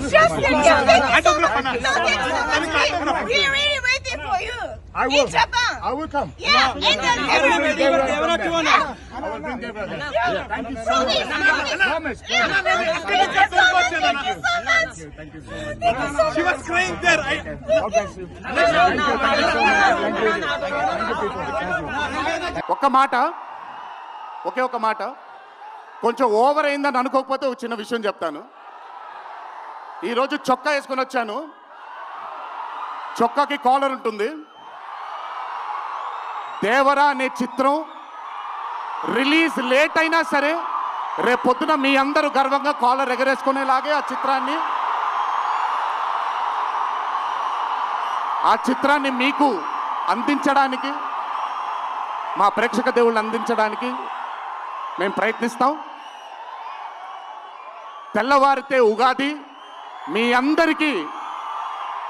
Just thank you. Thank you so much. No, thank you so much. We are really waiting for you. I will. In Japan. I will come. Yeah, and then I will bring Deborah Deborah there. to one. I will bring Deborah there. Yeah. Thank you so much. Promise, promise. Promise. Yeah, thank you so much. Thank you so much. Thank you so much. Thank you so much. She was crying there. I, much. People. Thank you. ఒక్క మాట ఒకే ఒక మాట కొంచెం over అయిందని అనుకోకపోతే ఒక చిన్న విషయం చెప్తాను ఈరోజు చొక్కా వేసుకొని వచ్చాను. చొక్కాకి కాలర్ ఉంటుంది. దేవరా అనే చిత్రం రిలీజ్ లేట్ అయినా సరే రేపు పొద్దున మీ అందరూ గర్వంగా కాలర్ ఎగరేసుకునేలాగే ఆ చిత్రాన్ని ఆ చిత్రాన్ని మీకు అందించడానికి మా ప్రేక్షక దేవుళ్ళు అందించడానికి మేము ప్రయత్నిస్తాం. తెల్లవారితే ఉగాది మీ అందరికీ